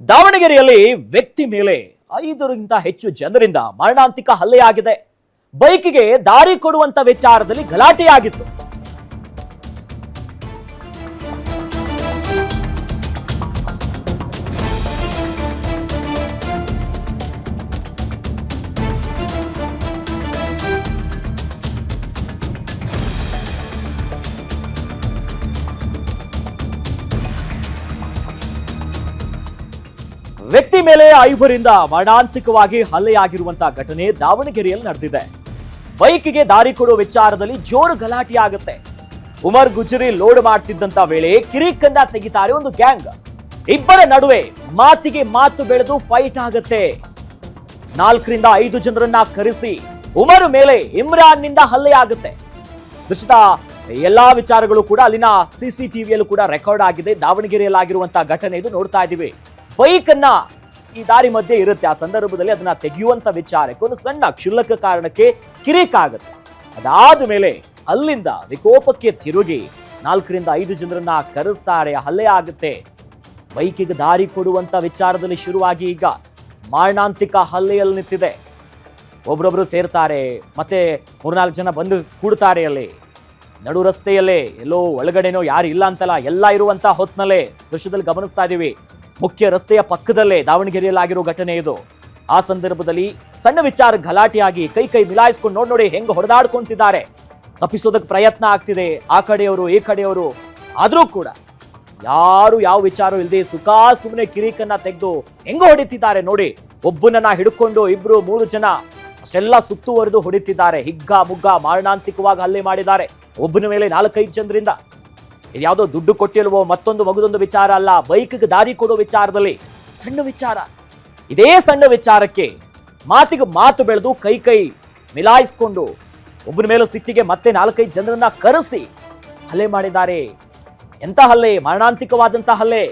ದಾವಣಗೆರೆಯಲ್ಲಿ ವ್ಯಕ್ತಿ ಮೇಲೆ ಐದರಿಂದ ಹೆಚ್ಚು ಜನರಿಂದ ಮರಣಾಂತಿಕ ಹಲ್ಲೆಯಾಗಿದೆ. ಬೈಕಿಗೆ ದಾರಿ ಕೊಡುವಂತ ವಿಚಾರದಲ್ಲಿ ಗಲಾಟೆಯಾಗಿತ್ತು. ವ್ಯಕ್ತಿ ಮೇಲೆ ಐವರಿಂದ ಮರಣಾಂತಿಕವಾಗಿ ಹಲ್ಲೆಯಾಗಿರುವಂತಹ ಘಟನೆ ದಾವಣಗೆರೆಯಲ್ಲಿ ನಡೆದಿದೆ. ಬೈಕಿಗೆ ದಾರಿ ಕೊಡುವ ವಿಚಾರದಲ್ಲಿ ಜೋರು ಗಲಾಟೆಯಾಗುತ್ತೆ. ಉಮರ್ ಗುಜರಿ ಲೋಡ್ ಮಾಡ್ತಿದ್ದಂತ ವೇಳೆ ಕಿರಿಕಂದ ತೆಗಿತಾರೆ ಒಂದು ಗ್ಯಾಂಗ್. ಇಬ್ಬರ ನಡುವೆ ಮಾತಿಗೆ ಮಾತು ಬೆಳೆದು ಫೈಟ್ ಆಗುತ್ತೆ. ನಾಲ್ಕರಿಂದ ಐದು ಜನರನ್ನ ಕರೆಸಿ ಉಮರ್ ಮೇಲೆ ಇಮ್ರಾನ್ನಿಂದ ಹಲ್ಲೆ ಆಗುತ್ತೆ ದೃಶ್ಯದ ಎಲ್ಲಾ ವಿಚಾರಗಳು ಕೂಡ ಅಲ್ಲಿನ ಸಿಸಿಟಿವಿಯಲ್ಲೂ ಕೂಡ ರೆಕಾರ್ಡ್ ಆಗಿದೆ. ದಾವಣಗೆರೆಯಲ್ಲಾಗಿರುವಂತಹ ಘಟನೆ ಇದು ನೋಡ್ತಾ ಇದ್ದೀವಿ. ಬೈಕ್ ಅನ್ನ ಈ ದಾರಿ ಮಧ್ಯೆ ಇರುತ್ತೆ. ಆ ಸಂದರ್ಭದಲ್ಲಿ ಅದನ್ನ ತೆಗೆಯುವಂತ ವಿಚಾರಕ್ಕೆ ಒಂದು ಸಣ್ಣ ಕ್ಷುಲ್ಲಕ ಕಾರಣಕ್ಕೆ ಕಿರಿಕ ಆಗುತ್ತೆ. ಅದಾದ ಮೇಲೆ ಅಲ್ಲಿಂದ ವಿಕೋಪಕ್ಕೆ ತಿರುಗಿ ನಾಲ್ಕರಿಂದ ಐದು ಜನರನ್ನ ಕರೆಸ್ತಾರೆ. ಹಲ್ಲೆ ಆಗುತ್ತೆ. ಬೈಕಿಗೆ ದಾರಿ ಕೊಡುವಂತ ವಿಚಾರದಲ್ಲಿ ಶುರುವಾಗಿ ಈಗ ಮಾರಣಾಂತಿಕ ಹಲ್ಲೆಯಲ್ಲಿ ನಿಂತಿದೆ. ಒಬ್ರೊಬ್ರು ಸೇರ್ತಾರೆ. ಮತ್ತೆ ಮೂರ್ನಾಲ್ಕು ಜನ ಬಂದು ಕೂಡ್ತಾರೆ ಅಲ್ಲಿ. ನಡು ರಸ್ತೆಯಲ್ಲೇ ಎಲ್ಲೋ ಒಳಗಡೆನೋ ಯಾರು ಇಲ್ಲ ಅಂತಲ್ಲ, ಎಲ್ಲ ಇರುವಂತ ಹೊತ್ನಲ್ಲೇ ದೃಶ್ಯದಲ್ಲಿ ಗಮನಿಸ್ತಾ ಇದೀವಿ ಮುಖ್ಯ ರಸ್ತೆಯ ಪಕ್ಕದಲ್ಲೇ ದಾವಣಗೆರೆಯಲ್ಲಿ ಆಗಿರೋ ಘಟನೆ ಇದು. ಆ ಸಂದರ್ಭದಲ್ಲಿ ಸಣ್ಣ ವಿಚಾರ ಗಲಾಟೆಯಾಗಿ ಕೈ ಕೈ ಮಿಲಾಯಿಸ್ಕೊಂಡು ನೋಡಿ ನೋಡಿ ಹೆಂಗ್ ಹೊಡೆದಾಡ್ಕೊಂತಿದ್ದಾರೆ. ತಪ್ಪಿಸೋದಕ್ಕೆ ಪ್ರಯತ್ನ ಆಗ್ತಿದೆ. ಆ ಕಡೆಯವರು, ಈ ಕಡೆಯವರು, ಆದರೂ ಕೂಡ ಯಾರು ಯಾವ ವಿಚಾರ ಇಲ್ಲದೆ ಸುಖ ಸುಮ್ಮನೆ ಕಿರಿಕನ್ನ ತೆಗೆದು ಹೆಂಗ ಹೊಡಿತಿದ್ದಾರೆ ನೋಡಿ. ಒಬ್ಬನನ್ನ ಹಿಡ್ಕೊಂಡು ಇಬ್ರು, ಮೂರು ಜನ ಅಷ್ಟೆಲ್ಲ ಸುತ್ತುವರೆದು ಹೊಡಿತಿದ್ದಾರೆ. ಹಿಗ್ಗ, ಮುಗ್ಗ ಮಾರಣಾಂತಿಕವಾಗಿ ಹಲ್ಲೆ ಮಾಡಿದ್ದಾರೆ. ಒಬ್ಬನ ಮೇಲೆ ನಾಲ್ಕೈದು ಜನರಿಂದ ಇದು ಯಾವುದೋ ದುಡ್ಡು ಕೊಟ್ಟಿಲ್ವೋ ಮತ್ತೊಂದು ಮಗದೊಂದು ವಿಚಾರ ಅಲ್ಲ, ಬೈಕ್ಗೆ ದಾರಿ ಕೊಡೋ ವಿಚಾರದಲ್ಲಿ ಸಣ್ಣ ವಿಚಾರ. ಇದೇ ಸಣ್ಣ ವಿಚಾರಕ್ಕೆ ಮಾತಿಗೆ ಮಾತು ಬೆಳೆದು ಕೈ ಕೈ ಮಿಲಾಯಿಸ್ಕೊಂಡು ಒಬ್ಬನ ಮೇಲೆ ಸಿಟ್ಟಿಗೆ ಮತ್ತೆ ನಾಲ್ಕೈದು ಜನರನ್ನ ಕರೆಸಿ ಹಲ್ಲೆ ಮಾಡಿದ್ದಾರೆ. ಎಂತ ಹಲ್ಲೆ? ಮರಣಾಂತಿಕವಾದಂತಹ ಹಲ್ಲೆ.